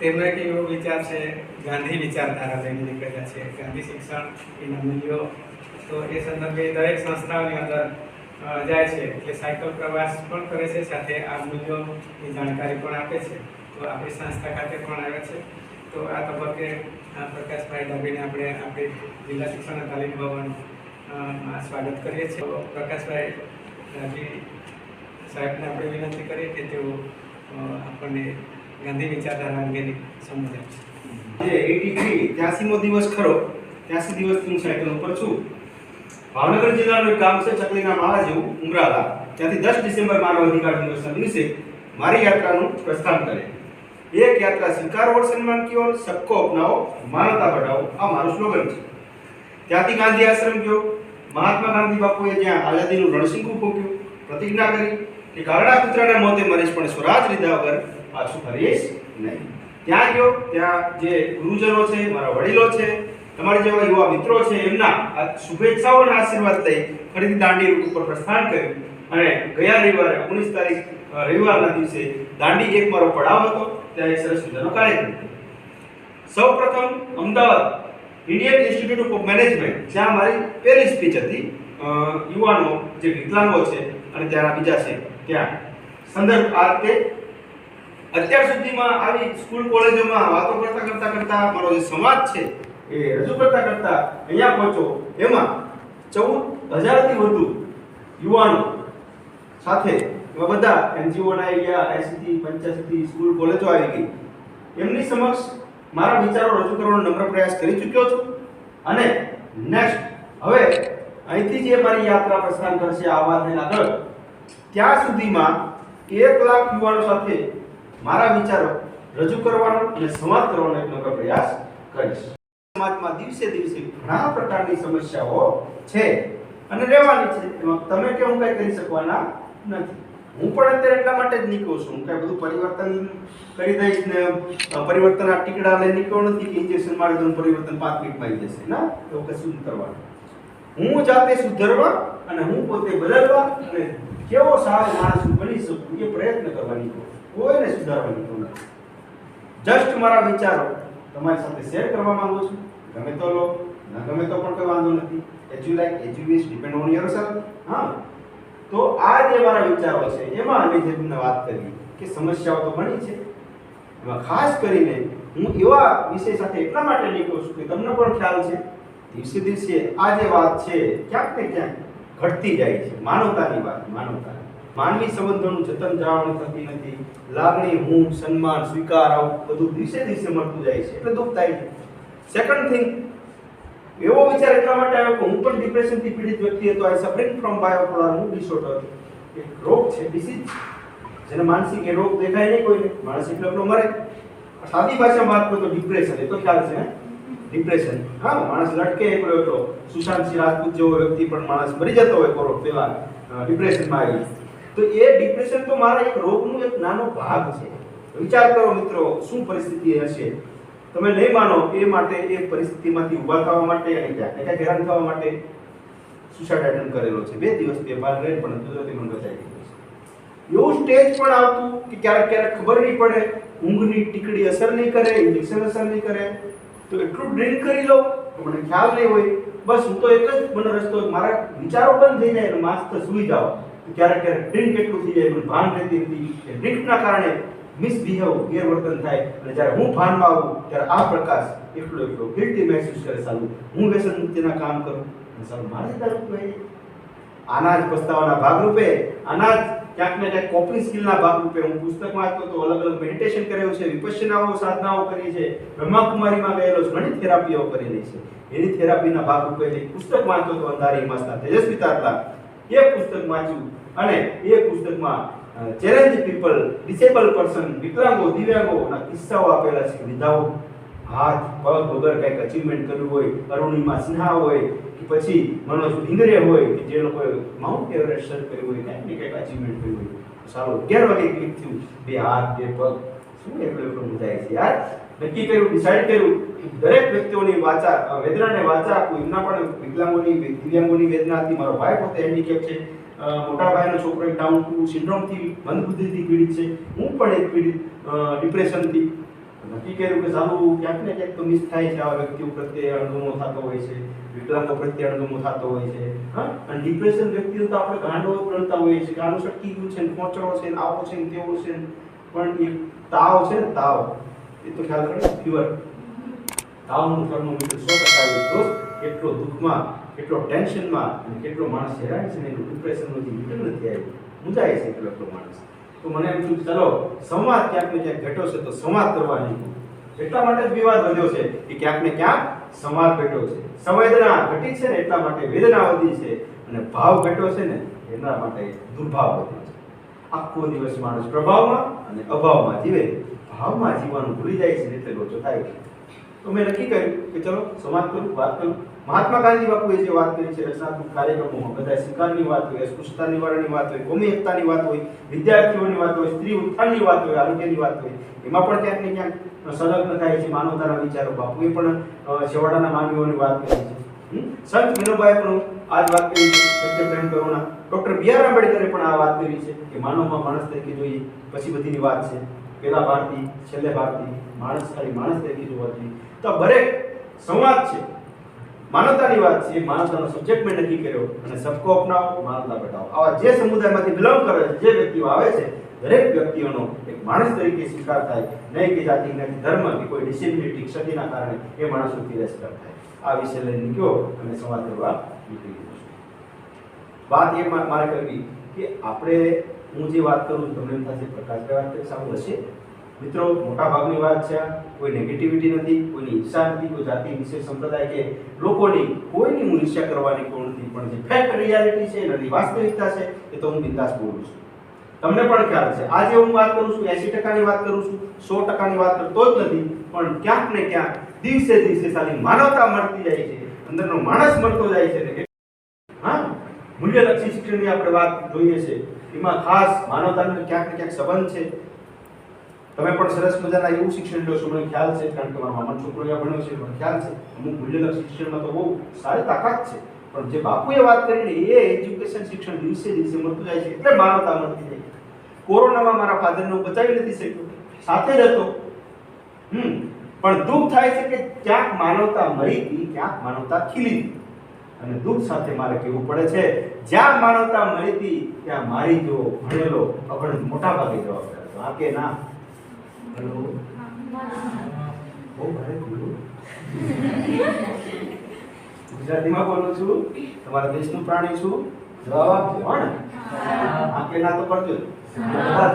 તેમનો કે એવો વિચાર છે, ગાંધી વિચારધારા લઈને નીકળ્યા છે. ગાંધી શિક્ષણ એના મૂલ્યો તો એ સંદર્ભે દરેક સંસ્થાઓની અંદર જાય છે એટલે સાયકલ પ્રવાસ પણ કરે છે, સાથે આ મૂલ્યોની જાણકારી પણ આપે છે. તો આપણી સંસ્થા ખાતે પણ આવે છે. તો આ તબક્કે પ્રકાશભાઈ ડાભીને આપણે આપણી જિલ્લા શિક્ષણ તાલીમ ભવન સ્વાગત કરીએ છીએ. પ્રકાશભાઈ ડાભી સાહેબને આપણે વિનંતી કરીએ કે તેઓ આપણને ગાંધી વિચારધારા અંગેની સમજ જે એટી થ્રી ત્યાસીમો દિવસ ખરો ત્યાંસી દિવસથી હું સાયકલ ઉપર છું. ભાવનગર જિલ્લાનું એક ગામ છે ચકલીના માળા જેવું ઉમરાલા ત્યાંથી દસ ડિસેમ્બર મારો અધિકાર દિવસ દિવસે મારી યાત્રાનું પ્રસ્થાન કરે. એક યાત્રા સ્વીકારો ઓર સન્માન કી ઓર સબકો અપનાવો માનતા બઢાવો, આ મારું સ્લોગન છે. ત્યાંથી ગાંધી આશ્રમ ગયો. મહાત્મા ગાંધી બાપુએ જ્યાં આઝાદીનું રણસિંગુ ફૂંક્યું પ્રતિજ્ઞા કરી કે કારડા કૂતરાના મોતે મરીશ પણ સ્વરાજ લીધા વગર પાછું ફરીશ નહીં. ત્યાં ગયો, ત્યાં જે ગુરુજનો છે, મારા વડીલો છે, તમારા જેવા યુવા મિત્રો છે, એમના આ શુભેચ્છાઓના આશીર્વાદ લઈ ફરીથી દાંડી રૂટ ઉપર પ્રસ્થાન કર્યું. અને ગયા રવિવારે ઓગણીસ તારીખ રવિવારના દિવસે દાંડી એક મારો પડાવ હતો, ત્યાં એક સરસ મજાનો કાર્યક્રમ સૌ સૌપ્રથમ Ahmedabad Indian institute of management, જ્યાં મારી પહેલી સ્પીચ હતી યુવાનો જે વિકલાંગો છે અને ત્યાંના બીજા છે, ત્યાં. સંદર્ભ આ તે અત્યાર સુધીમાં આવી સ્કૂલ, કોલેજોમાં વાતો કરતા કરતા કરતા મારો જે સમાજ છે એ રજૂ કરતા કરતા અહીંયા પહોંચો એમાં ચૌદ હજારથી વધુ યુવાનો સાથે એમાં બધા એનજીઓના આવી ગયા આઈસીટી પંચાયતી, સ્કૂલ, કોલેજો આવી ગઈ. એમની સમક્ષ મારા વિચારો રજૂ કરવાનો નમ્ર પ્રયાસ કરી ચૂક્યો છું. અને નેક્સ્ટ હવે અહીંથી જે મારી યાત્રા પ્રસ્થાન કરશે, આ વાતને આગળ, ત્યાં સુધીમાં એક લાખ યુવાનો સાથે મારા વિચારો રજૂ કરવાનો અને સંવાદ કરવાનો એક નમ્ર પ્રયાસ કરીશ. સમાજમાં દિવસે દિવસે ઘણા પ્રકારની સમસ્યાઓ છે અને રહેવાની છે. એમાં તમે કે હું કઈ કરી શકવાના નથી. હું પણ અત્યારે એટલા માટે જ નીકળું છું. હું કઈ બધું પરિવર્તન કરી દઈશ ને પરિવર્તન પરિવર્તનના ટીકડા લઈ નીકળ્યો નથી કે ઇન્જેક્શન મારી દઉં પરિવર્તન પાંચ મિનિટમાં આવી જશે. ના, એવું કશું કરવાનું. હું જાતે સુધરવા અને હું પોતે બદલવા અને કેવો સારો માણસ બની શકું એ પ્રયત્ન કરવાની કોઈને સુધારવાની નથી. જસ્ટ મારા વિચારો તમારી સાથે શેર કરવા માંગુ છું. ગમે તો લો, ના ગમે તો પણ કોઈ વાંધો નથી. As you like as you wish depend on yourself હા. તો આ જે મારા વિચારો છે, એમાં અમે જે તમને વાત કરી કે સમસ્યાઓ તો ઘણી છે. એમાં ખાસ કરીને હું એવા વિષય સાથે એટલા માટે નીકળું છું કે તમને પણ ખ્યાલ છે. દિવસે દિવસે આ જે વાત છે, ક્યાંક ને ક્યાંક ઘટતી જાય છે. માનવતાની વાત, માનવતા. માનવી સંબંધોનું જતન જાળવણી થતી નથી. લાગણી હું સન્માન, સ્વીકાર, આવું બધું દિવસે દિવસે મળતું જાય છે. એટલે દુઃખ થાય છે. સેકન્ડ થિંગ એવો વિચાર એટલા માટે આવ્યો કે હું પણ ડિપ્રેશનથી પીડિત વ્યક્તિ હતો. I suffering from bipolar mood disorder એક રોગ છે ડિસીઝ જેને માનસિક એ રોગ દેખાય નહીં કોઈને. માણસ એકલો મરે. સાદી ભાષામાં વાત કરો તો ડિપ્રેશન એ તો ખ્યાલ છે ને ડિપ્રેશન હા, માણસ લટકે એકલો સુશાંત સિંહ રાજપૂત જેવો વ્યક્તિ પણ માણસ મરી જતો હોય કોરો પેલા ડિપ્રેશનમાં આવી તો એ ડિપ્રેશન તો મારા એક રોગનું એક નાનો ભાગ છે. વિચાર કરો મિત્રો, શું પરિસ્થિતિ હશે? તમે નહીં માનો, એ માટે એ પરિસ્થિતિમાંથી ઊભા થવા માટે અને ક્યાંક એટલે હેરાન થવા માટે સુસાઇડ એટેમ્પ કરેલો છે. બે દિવસ બે બાર રહે પણ કુદરતી મને બચાવી છે. એવું સ્ટેજ પણ આવતું કે ક્યારેક ક્યારેક ખબર નહીં પડે, ઊંઘની ટીકડી અસર નહીં કરે ઇન્જેક્શન અસર નહીં કરે. તો એટલું ડ્રિંક કરી લો તો મને ખ્યાલ નહીં હોય. બસ હું તો એક જ મને રસ્તો, મારા વિચારો બંધ થઈ જાય અને માસ્ત સુઈ જાઓ. ક્યારેક ક્યારેક ડ્રિંક એટલું થઈ જાય, મને ભાન રહેતી નથી કે ડ્રિંકના કારણે મિસબિહેવ ગેરવર્તન થાય. અને જ્યારે હું ભાનમાં આવું, ત્યારે આ પ્રકાશ એટલો એટલો ગિલ્ટી મહેસૂસ કરે સારું હું વ્યસન મુક્તિના કામ કરું? અને સારું મારે તારું આના જ પસ્તાવાના ભાગરૂપે, આના જ ક્યાંક ને ક્યાંક કોપિંગ સ્કિલના ભાગરૂપે હું પુસ્તક વાંચતો તો અલગ અલગ મેડિટેશન કર્યું છે, વિપશ્યનાઓ, સાધનાઓ કરી છે બ્રહ્માકુમારીમાં ગયેલો ઘણી થેરાપીઓ કરેલી છે. એની થેરાપીના ભાગરૂપે એક પુસ્તક વાંચતો તો અંધારી હિમાસના તેજસ્વી તારલા. એ પુસ્તક વાંચ્યું અને એ પુસ્તકમાં ચેલેન્જ પીપલ ડિસેબલ પર્સન વિકલાંગો દિવ્યાંગોના કિસ્સાઓ આપેલા છે વિધાઉ હાથ, પગ વગર કંઈક અચીવમેન્ટ કર્યું હોય, અરુણિમા સિન્હા હોય, કે પછી મનોજ ઢીંગરે હોય, કે જે લોકોએ માઉન્ટ એવરેસ્ટ સર કર્યું હોય, કંઈક ને કંઈક અચીવમેન્ટ કર્યું હોય. સારું, અગિયાર વાગે ક્લિક થયું. બે હાથ, બે પગ. શું એટલું એટલું બધાય છે યાર? નક્કી કર્યું ડિસાઈડ કર્યું દરેક વ્યક્તિઓની વાચા વેદનાને વાચા આપું એમના પણ વિકલાંગોની દિવ્યાંગોની વેદના હતી. મારો ભાઈ પોતે હેન્ડીકેપ છે. મોટા ભાઈનો છોકરો ડાઉન ટુ સિન્ડ્રોમથી મંદબુદ્ધિથી પીડિત છે. હું પણ એક પીડિત ડિપ્રેશનથી નક્કી કર્યું કે સારું, ક્યાંક ને ક્યાંક તો મિસ થાય છે આવા વ્યક્તિઓ પ્રત્યે અણગમો થતો હોય છે, વિકલાંગો પ્રત્યે અણગમો થતો હોય છે, હા? અને ડિપ્રેશન વ્યક્તિઓ તો આપણે ગાંડો ગણતા હોઈએ છીએ ગાંડો સટકી ગયું છે ને ખોચડો છે ને આવો છે ને તેવો છે પણ એ તાવ છે ને તાવ, એ તો ખ્યાલ કરે ફીવર તાવનું થર્મોમીટર સો ટકા દોસ્ત દુઃખમાં કેટલો ટેન્શનમાં અને કેટલો માણસ હેરાન છે ને એનું ડિપ્રેશનનું જે મીટર નથી આવ્યું. મૂંઝાય છે એટલો માણસ. તો મને એમ થયું ચલો, સંવાદ ક્યાંક ને ક્યાંક ઘટ્યો છે તો સંવાદ કરવાની એટલા માટે જ વિવાદ વધ્યો છે કે ક્યાંક ને ક્યાંક સંવાદ ઘટ્યો છે. સંવેદના ઘટી છે ને એટલા માટે વેદના વધી છે અને ભાવ ઘટ્યો છે ને એના માટે દુર્ભાવ વધ્યો છે. આખો દિવસ માણસ પ્રભાવમાં અને અભાવમાં જીવે. ભાવમાં જીવવાનું ભૂલી જાય છે એટલે લોચો થાય છે. તો મેં નક્કી કર્યું કે ચલો, સમાજ કરું વાત કરું. મહાત્મા ગાંધી બાપુએ જે વાત કરી છે, રચનાત્મક કાર્યક્રમોમાં બધા સ્વીકારની વાત હોય, અસ્પૃશ્યતા નિવારણની વાત હોય કોમી એકતાની વાત હોય, વિદ્યાર્થીઓની વાત હોય, સ્ત્રી ઉત્થાનની વાત હોય, આરોગ્યની વાત હોય, એમાં પણ ક્યાંક ને ક્યાંક સંલગ્ન થાય છે માનવતાના વિચારો. બાપુએ પણ છેવાડાના માનવીઓની વાત કરી છે? સંત વિનોબાએ પણ આ જ વાત કરી છે પ્રેમ કરુણા. ડોક્ટર બી આર આંબેડકરે પણ આ વાત કરી છે કે માનવમાં માણસ તરીકે જોઈએ, પછી બધીની વાત છે. પેલા ભારતી, છેલ્લે ભારતી, માણસ ખાલી માણસ દેખી જોવાથી તો આ દરેક સંવાદ છે, માનવતાની વાત છે માનવતાનો સબ્જેક્ટ મેં નક્કી કર્યો અને સબકો અપનાવો, માનવતા બતાવો આવા જે સમુદાયમાંથી બિલોંગ કરે છે, જે વ્યક્તિઓ આવે છે, દરેક વ્યક્તિઓનો એક માણસ તરીકે સ્વીકાર થાય. નહીં કે જાતિ, જ્ઞાતિ, ધર્મ કે કોઈ ડિસેબિલિટી ક્ષતિના કારણે એ માણસનો તિરસ્કાર થાય. આ વિષય લઈને ગયો અને સંવાદ કરવા નીકળી ગયો વાત એ મારે કરવી કે આપણે હું જે વાત કરું છું, તમને એમ થશે, પ્રકાશ વાત કંઈક સારું હશે? મિત્રો મોટા ભાગની વાત છે, કોઈ નેગેટિવિટી નથી, કોઈની ઈર્ષા નથી, કોઈ જાતિ, વિશેષ, સંપ્રદાય કે લોકોની કોઈની હું ઈર્ષા કરવાની કોણ નથી, પણ જે ફેક્ટ રિયાલિટી છે, એની વાસ્તવિકતા છે, એ તો હું બિંદાસ બોલું છું. તમને પણ ખ્યાલ છે, આજે હું વાત કરું છું એસી ટકાની વાત કરું છું, સો ટકાની વાત કરતો જ નથી, પણ ક્યાંક ને ક્યાંક દિવસે દિવસે સારી માનવતા મળતી જાય છે, અંદરનો માણસ મળતો જાય છે હા, મૂલ્યલક્ષી શિક્ષણની આપણે વાત જોઈએ છે. એમાં ખાસ માનવતાનો ક્યાંક ને ક્યાંક સંબંધ છે. તમે પણ સરસ મજાના એવું શિક્ષણ લો છો, મને ખ્યાલ છે, કારણ કે મારો મામા છોકરો અહીંયા ભણ્યો છે, મને ખ્યાલ છે. અમુક મૂલ્યલક્ષ શિક્ષણમાં તો બહુ સારી તાકાત છે. પણ જે બાપુએ વાત કરીને એ એજ્યુકેશન શિક્ષણ દિવસે દિવસે મળતું જાય છે, એટલે માનવતા મળતી જાય કોરોનામાં મારા ફાધરને હું બચાવી નથી શક્યો. સાથે જ હતો હમ. પણ દુઃખ થાય છે કે ક્યાંક માનવતા મરી હતી ક્યાંક માનવતા ખીલી ગઈ. અને દુઃખ સાથે મારે કહેવું પડે છે જ્યાં માનવતા મળી હતી ત્યાં મારી જો ભણેલો અભણ મોટા ભાગે જવાબદાર. હતો હા કે ના? હેલો? બહુ ભારે ખુલ્લું ગુજરાતીમાં બોલું છું તમારા દેશનું પ્રાણી છું જવાબ આપજો હણ આ કે ના તો કરજો.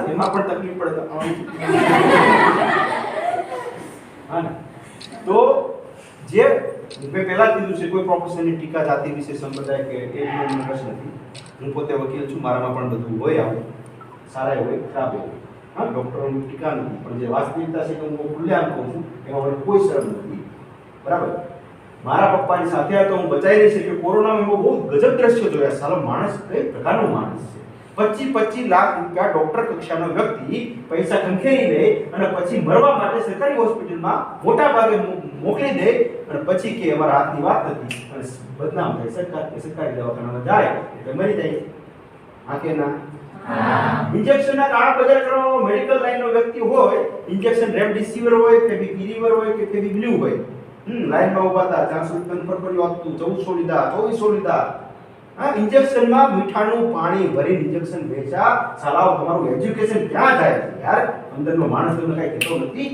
એમાં પણ તકલીફ પડે હા તો જે મેં પહેલાં કીધું છે, કોઈ પ્રોફેશનની ટીકા જાતિ વિશે સંપ્રદાય કે એ મને રસ નથી. હું પોતે વકીલ છું, મારામાં પણ બધું હોય આવું. સારા હોય, ખરાબ હોય. હા, ડૉક્ટરોની ટીકા નથી. પણ જે વાસ્તવિકતા છે કે હું ખુલ્લેઆમ કહું છું, એમાં મને કોઈ શરમ નથી. બરાબર? મારા પપ્પાની સાથે આ તો હું બચાવી નહીં શક્યો. કોરોનામાં મેં બહુ ગજબ દ્રશ્ય જોયા. સાલો, માણસ કઈ પ્રકારનો માણસ છે? પચીસ પચીસ લાખ રૂપિયા ડોક્ટર કક્ષાનો વ્યક્તિ પૈસા ખંખેરી લે અને પછી મરવા માટે સરકારી હોસ્પિટલમાં મોટા ભાગે મોકલી દે અને પછી કે અમારા હાથની વાત હતી. અને બદનામ થાય. સરકાર કે સરકારી દવાખાનામાં જાય એટલે મરી જાય. હા કે ના ઇન્જેક્શનના કાળા બજાર કરવા મેડિકલ લાઈનનો વ્યક્તિ હોય ઇન્જેક્શન રેમડેસિવિર હોય કે ફેવિપિરિવર હોય કે ફેવિબ્લ્યુ હોય. હમ લાઈનમાં ઊભા હતા. ચારસો રૂપિયાનું પડ્યું. હતું ચૌદસો લીધા ચોવીસો લીધા હા ઇન્જેક્શનમાં મીઠાનું પાણી ભરીને ઇન્જેક્શન વેચા, સાલાઓ તમારું એજ્યુકેશન ક્યાં જાય? છે યાર, અંદરનો માણસ તમને કાંઈ કહેતો નથી?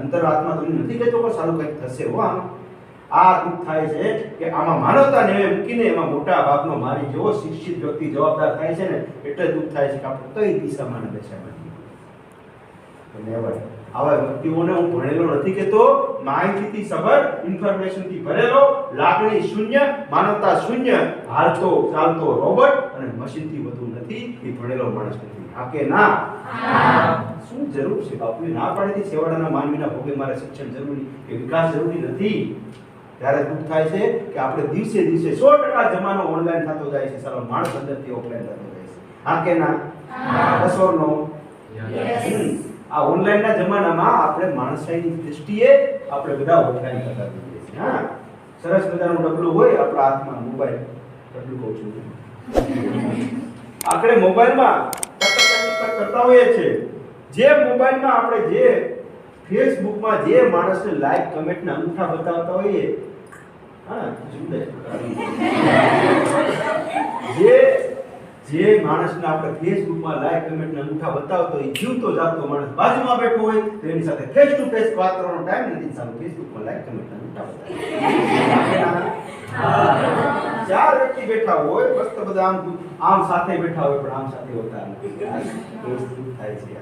અંતરાત્મા તમને નથી કહેતો કે સારું કંઈક થશે હો આમ. આ દુઃખ થાય છે કે આમાં માનવતા એમ મૂકીને એમાં મોટા ભાગનો મારી જેવો શિક્ષિત વ્યક્તિ જવાબદાર થાય છે ને, એટલે દુઃખ થાય છે કે આપણે કઈ દિશામાં ને દશામાં છીએ. આવા વ્યક્તિઓને હું ભણેલો નથી કેતો માહિતીથી સબર ઇન્ફોર્મેશનથી ભરેલો લાગણી શૂન્ય માનવતા શૂન્ય હાલતો ચાલતો રોબોટ અને મશીનથી વધુ નથી એ ભણેલો માણસ નથી. હા કે ના? શું જરૂર છે બાપુએ ના પાડેથી છેવાડાના માનવીના ભોગે મારે શિક્ષણ જરૂરી કે વિકાસ જરૂરી નથી? ત્યારે દુઃખ થાય છે કે આપણે દિવસે દિવસે સો ટકા જમાનો ઓનલાઈન થતો જાય છે. સારો માણસ અંદરથી ઓફલાઈન થતો જાય છે. હા કે ના? બસ or no? હમ. આ ઓનલાઈનના જમાનામાં આપણે માણસાઈની દૃષ્ટિએ આપણે બધા ઓનલાઈન કરતા છીએ, હા. સરસ મજાનું ડબલું હોય આપણા હાથમાં, મોબાઈલ. ડબલું કહું છું આપણે મોબાઈલમાં કરતા હોઈએ છીએ. જે મોબાઈલમાં આપણે જે ફેસબુકમાં જે માણસને લાઈક કમેન્ટ ને અંગૂઠા બતાવતા હોઈએ, હા, જુદે જે જે માણસને આપણે ફેસબુકમાં લાઈક કમેન્ટ ને અંગૂઠા બતાવતો એ જીવતો જાતો માણસ બાજુમાં બેઠો હોય તો એની સાથે ફેસ ટુ ફેસ વાત કરવાનો ટાઈમ નથી સામે ફેસબુકમાં લાઈક કમેન્ટ ને અંગૂઠા ચાર વ્યક્તિ બેઠા હોય મસ્ત બધા આમ આમ સાથે બેઠા હોય પણ આમ સાથે હોતા નથી. થાય છે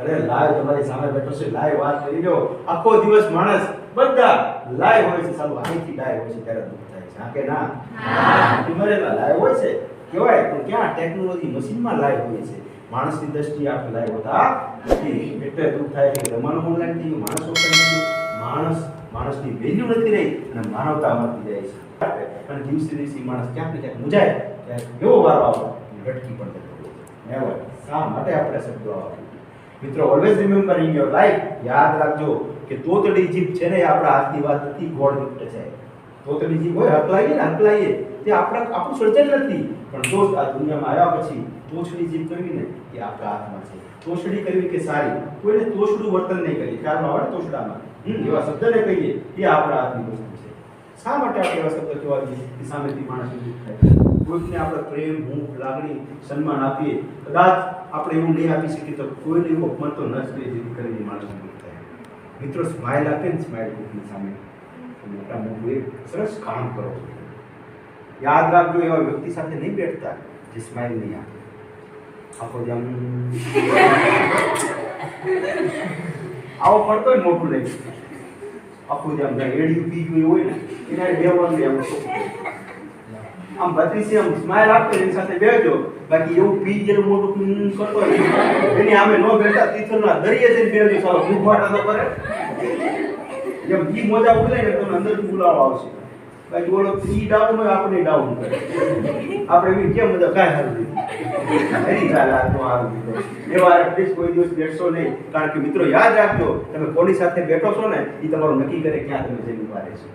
અરે લાઈવ તમારી સામે બેઠો છે લાઈવ વાત કરી લો. આખો દિવસ માણસ બધા લાઈવ હોય છે સાલું અહીંથી લાઈવ હોય છે ત્યારે દુઃખ થાય છે. હા કે ના? તમારે લાઈવ હોય છે? કહેવાય પણ ક્યાં ટેકનોલોજી મશીનમાં લાઈવ હોય છે? માણસની દ્રષ્ટિએ આપણે લાઈવ હોતા નથી. એટલે દુઃખ થાય કે જમાનો ઓનલાઈન થઈ માણસ ઓનલાઈન માણસ, માણસની વેલ્યુ નથી રહી અને માનવતા મરતી જાય છે. અને દિવસે દિવસે માણસ ક્યાંક ને ક્યાંક મુજાય ત્યારે કેવો વારો આવે, ભટકી પણ જતો હોય શા માટે આપણે શબ્દો આવે મિત્રો always remember in your life યાદ રાખજો કે તોતડી જીભ છે ને આપણા હાથની વાત નથી, ગોળ ગિફ્ટ છે. તોતડી જીભ હોય હકલાઈએ ને હકલાઈએ તે આપણા આપણું સર્જન નથી. પણ જો આ દુનિયામાં આવ્યા પછી તોછડી જીભ કરવી ને એ આપણા હાથમાં છે. તોછડી કરવી કે સારી, કોઈને તોછડું વર્તન નહીં કરીએ. ખ્યાલમાં આવે તોછડામાં એવા શબ્દને કહીએ એ આપણા હાથની વસ્તુ છે. શા માટે આપણે એવા શબ્દ કહેવા જોઈએ? કે સામેથી માણસ થાય. કોઈકને આપણે પ્રેમ હૂંફ લાગણી, સન્માન આપીએ, કદાચ આપણે એવું નહીં આપી શકીએ તો કોઈને એવું અપમાન તો ન જ કરીએ જેથી કરીને માણસને દુઃખ થાય. મિત્રો સ્માઇલ આપે ને સ્માઇલ કોઈકની સામે. મોટા મોટું એક સરસ કામ કરો. યાદ રાખજો, એવા વ્યક્તિ સાથે નહીં બેઠતા જે સ્માઇલ નહીં આપે. આખો જમ આવો પડતો હોય મોટું લઈ આખું જેમ એડિયું બીજું હોય ને એના બેવાનું એમ આમ બત્રીસી આમ સ્માઇલ આપતો એની સાથે બેસજો બાકી એવું પી ગયેલું મોટું કરતો એની આમે નો બેઠા તીથરના દરિયે જઈને બેસજો સારો ભૂખવાટા તો કરે. જેમ ઈ મોજા ઉડે ને, તમને અંદર બોલાવો આવશે. બાકી બોલો સી ડાઉન હોય આપણે ડાઉન કરે આપણે એવી કેમ બધા કાંઈ હારું નહીં. ચાલ આ તો હારું દીધો એવા એટલીસ્ટ કોઈ દિવસ બેઠશો નહીં. કારણ કે મિત્રો, યાદ રાખજો, તમે કોની સાથે બેઠો છો ને એ તમારું નક્કી કરે ક્યાં તમે જઈને ઊભા રહેશો.